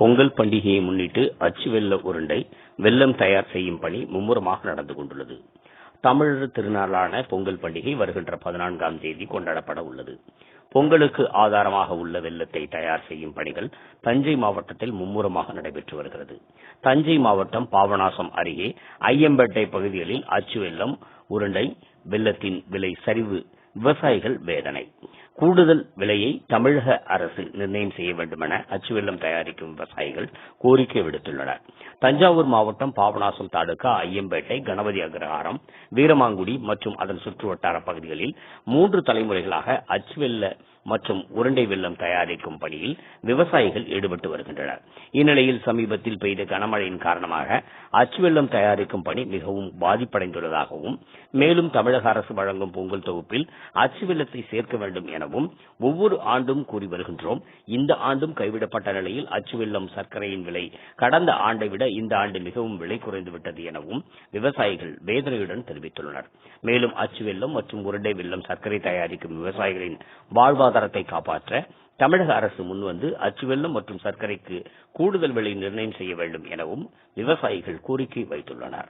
பொங்கல் பண்டிகையை முன்னிட்டு அச்சு வெள்ள உருண்டை வெல்லம் தயார் செய்யும் பணி மும்முரமாக நடந்து கொண்டுள்ளது. தமிழர் திருநாளான பொங்கல் பண்டிகை வருகின்ற பதினான்காம் தேதி கொண்டாடப்பட உள்ளது. பொங்கலுக்கு ஆதாரமாக உள்ள வெள்ளத்தை தயார் செய்யும் பணிகள் தஞ்சை மாவட்டத்தில் மும்முரமாக நடைபெற்று வருகிறது. தஞ்சை மாவட்டம் பாபநாசம் அருகே ஐயம்பேட்டை பகுதிகளில் அச்சு வெல்லம் உருண்டை வெள்ளத்தின் விலை சரிவு விவசாயிகள் வேதனை. கூடுதல் விலையை தமிழக அரசு நிர்ணயம் செய்ய வேண்டுமென அச்சுவெல்லம் தயாரிக்கும் விவசாயிகள் கோரிக்கை விடுத்துள்ளனர். தஞ்சாவூர் மாவட்டம் பாபநாசம் தாலுகா ஐயம்பேட்டை கணபதி அக்ரஹாரம் வீரமாங்குடி மற்றும் அதன் சுற்றுவட்டார பகுதிகளில் மூன்று தலைமுறைகளாக அச்சுவெல்ல மற்றும் உருண்டை வெள்ளம் தயாரிக்கும் பணியில் விவசாயிகள் ஈடுபட்டு வருகின்றனர். இந்நிலையில் சமீபத்தில் பெய்த கனமழையின் காரணமாக அச்சு வெள்ளம் தயாரிக்கும் பணி மிகவும் பாதிப்படைந்துள்ளதாகவும் மேலும் தமிழக அரசு வழங்கும் பொங்கல் தொகுப்பில் அச்சு வெள்ளத்தை சேர்க்க வேண்டும் எனவும் ஒவ்வொரு ஆண்டும் கூறி வருகின்றோம். இந்த ஆண்டும் கைவிடப்பட்ட நிலையில் அச்சு வெள்ளம் சர்க்கரையின் விலை கடந்த ஆண்டை விட இந்த ஆண்டு மிகவும் விலை குறைந்துவிட்டது எனவும் விவசாயிகள் வேதனையுடன் தெரிவித்துள்ளனர். மேலும் அச்சு வெள்ளம் மற்றும் உருண்டை வெள்ளம் சர்க்கரை தயாரிக்கும் விவசாயிகளின் வாழ்வாதார பொருளாதாரத்தை காப்பாற்ற தமிழக அரசு முன்வந்து அச்சுவெல்லம் மற்றும் சர்க்கரைக்கு கூடுதல் விலை நிர்ணயம் செய்ய வேண்டும் எனவும் விவசாயிகள் கோரிக்கை வைத்துள்ளனர்.